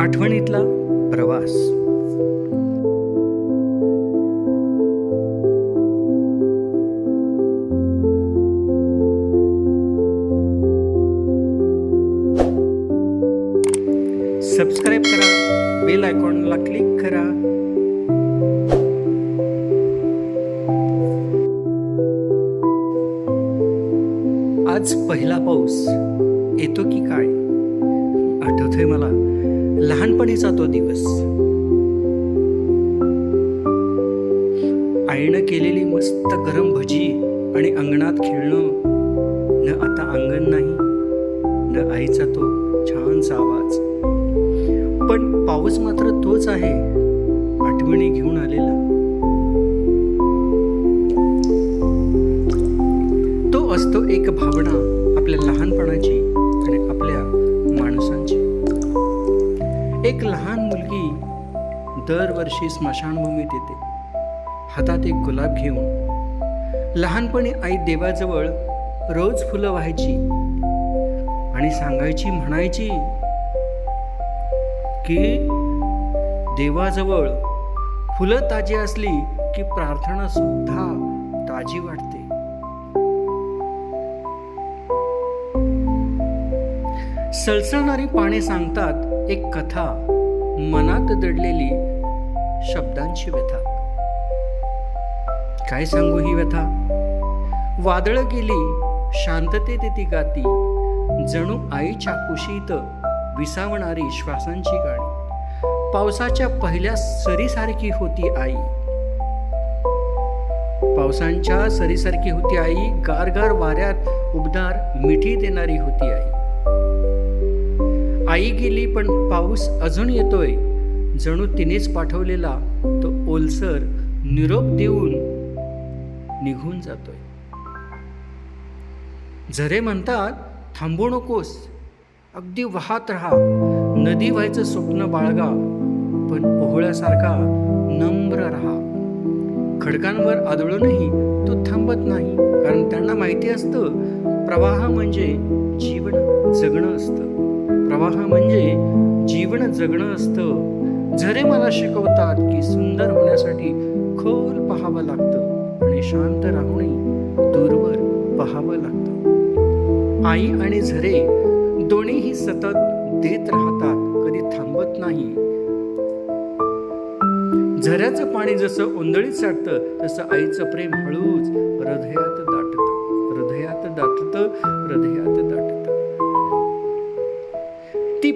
आठवणीतला प्रवास. सबस्क्राईब करा बेल आयकॉनला क्लिक करा. आज पहिला पाऊस येतो की काय? आठवतोय मला? लहानपणीचा तो दिवस. आईनं केलेली मस्त गरम भजी आणि अंगणात खेळणं न आता अंगण नाही न आईचा तो छानसा आवाज. पण पाऊस मात्र तोच आहे आठवणी घेऊन आलेला. तो असतो एक भावना आपल्या लहानपणाची. एक लहान मुलगी दरवर्षी स्मशानभूमीत येते. हातात एक गुलाब घेऊन लहानपणी आई देवाजवळ रोज फुलं व्हायची आणि सांगायची म्हणायची की देवाजवळ फुलं ताजी असली की प्रार्थना सुद्धा ताजी वाटते. सळसळणारी पाने सांगतात एक कथा मनात दडलेली शब्दांची व्यथा. काय सांगू ही व्यथा? वादळ गेली शांततेत ती गाती. जणू आईच्या कुशीत विसावणारी श्वासांची गाणी. पावसाच्या पहिल्या सरीसारखी होती आई. पावसांच्या सरीसारखी होती आई गारगार वाऱ्यात उबदार मिठी देणारी होती आई. आई गेली पण पाऊस अजून येतोय. जणू तिनेच पाठवलेला तो ओलसर निरोप देऊन निघून जातोय. झरे म्हणतात थांबू नकोस. अगदी वाहत राहा. नदी व्हायचं स्वप्न बाळगा पण ओहळ्यासारखा नम्र राहा. खडकांवर आदळूनही तो थांबत नाही कारण त्यांना माहिती असतं प्रवाह म्हणजे जीवन जगणं असतं. प्रवाह म्हणजे जीवन जगणं असतं. झरे मला शिकवतात की सुंदर होण्यासाठी खोल पाहावं लागतं आणि शांत राहूनही दूरवर पाहावं लागतं. आई आणि झरे दोन्हीही सतत देत राहतात कधी थांबत नाही. झऱ्याचं पाणी जसं ओंदळीत साठतं तसं आईचं प्रेम हळूच हृदयात दाटत. हृदयात दाटत हृदयात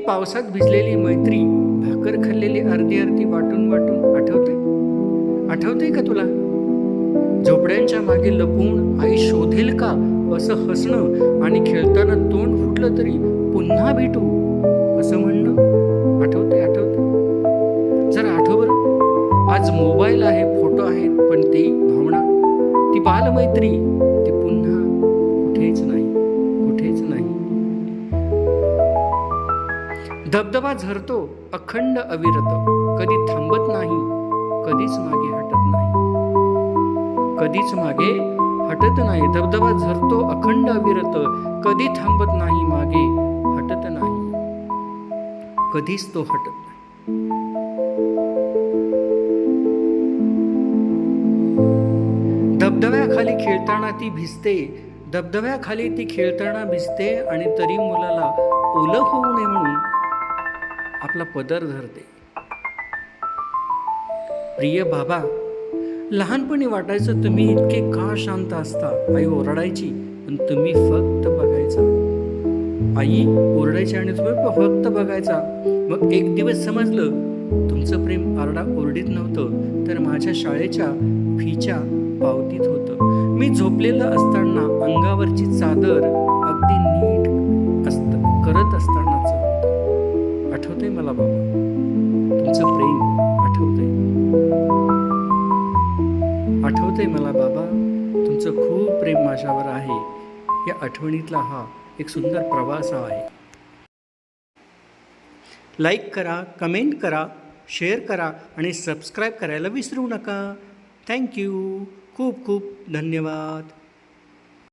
पावसात भिजलेली मैत्री भाकर खाल्लेली अर्धी अर्धी वाटून वाटून आठवते आठवते का तुला? झोपड्यांच्या मागे लपून आई शोधेल का असं हसणं आणि खेळताना तोंड फुटलं तरी पुन्हा भेटू असं म्हणणं? आठवते आठवते जरा आठव बरं. आज मोबाईल आहे फोटो आहेत पण ती भावना ती बालमैत्री धबधबा झरतो अखंड अविरत. कधी थांबत नाही कधीच मागे हटत नाही. कधीच मागे हटत नाही. धबधबा झरतो अखंड अविरत. कधी थांबत नाही मागे हटत नाही. कधीच तो हटत नाही. धबधब्याखाली खेळताना ती भिजते. धबधब्याखाली ती खेळताना भिजते आणि तरी मुलाला ओलं होऊ नये म्हणून आपला पदर धरते. प्रिय बाबा लहानपणी वाटायचं तुम्ही इतके का शांत असता? आई ओरडायची पण तुम्ही फक्त बघायचा. आई ओरडायची आणि तुम्ही फक्त बघायचा. मग एक दिवस समजलं तुमचं प्रेम आरडा ओरडीत नव्हतं तर माझ्या शाळेच्या फीच्या पावतीत होतं. मी झोपलेलं असताना अंगावरची चादर अगदी आठवतंय मला बाबा तुमचं खूप प्रेम माझ्यावर आहे. या आठवणीतला हा एक सुंदर प्रवास आहे. लाईक करा कमेंट करा शेअर करा आणि सबस्क्राईब करायला विसरू नका. थँक्यू खूप खूप धन्यवाद.